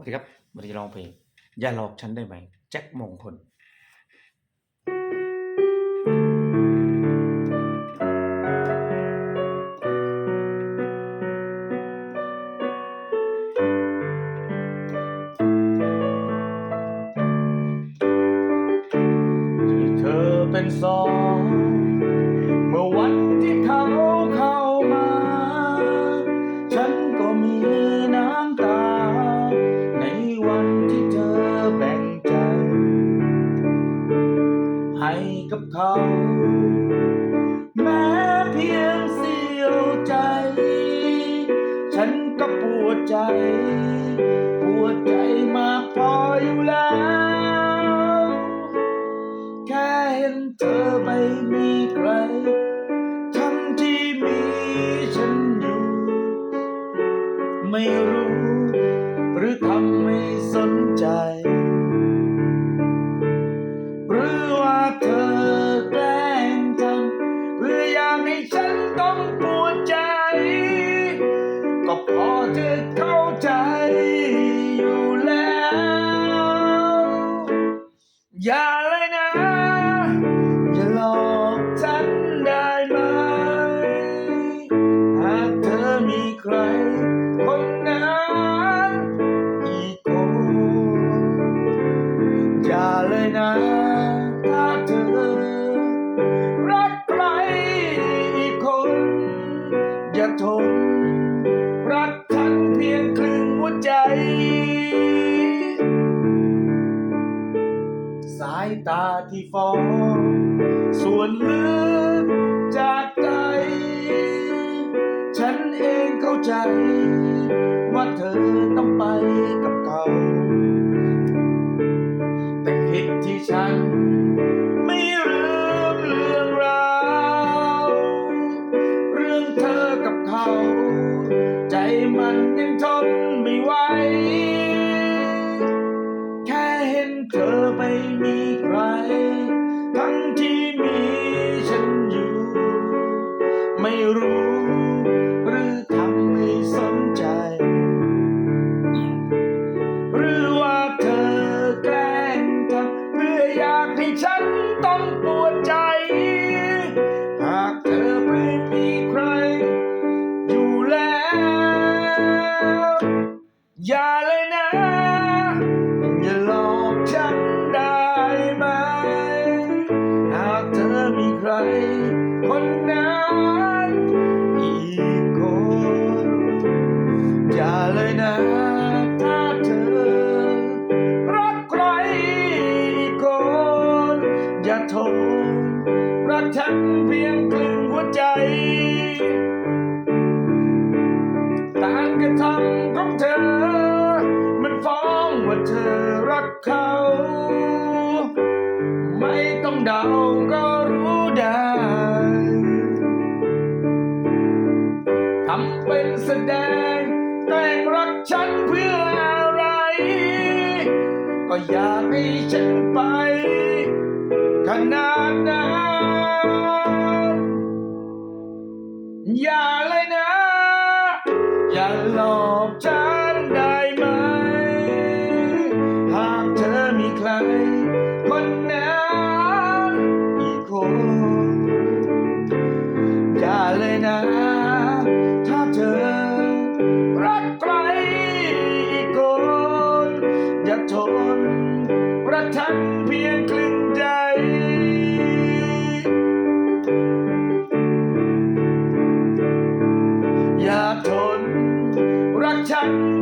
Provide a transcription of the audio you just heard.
วัสดีครับวันนี้จะร้องเพลง อย่าหลอกฉันได้ไหม แจ็คมงคลที่เธอเป็นสอง กับเขา แม้เพียงเสี้ยวใจ ฉันก็ปวดใจ ปวดใจมากพออยู่แล้ว แค่เห็นเธอไม่มีใคร ทั้งที่มีฉันอยู่ ไม่รู้ หรือทำไม่สนใจ อย่าเลยนะ อย่าหลอกฉันได้ไหม หากเธอมีใคร คนนั้นอีกคน อย่าเลยนะ สายตาที่ฟ้องส่วนลึกจากใจ ฉันเองเข้าใจ ว่าเธอต้องไปกับเขาแต่ผิดที่ฉัน ไม่ลืมเรื่องราวเรื่องเธอกับเขา ใจมันยังทนไม่ไหว กฉันเพียงครึ่งหัวใจการกระทำของเธอ มันฟ้องว่าเธอรักเขา ไม่ต้องเดาก็รู้ได้ทำเป็นแสดงแกล้งรักฉันเพื่ออะไร ก็อยากให้ฉันไปขนาดนั้นอย่าเลยนะ อย่าหลอกฉันได้ไหม หากเธอมีใคร คนนั้นอีกคน อย่าเลยนะ ถ้าเธอ รักใครอีกคน อย่าทนรักฉันเพียง ค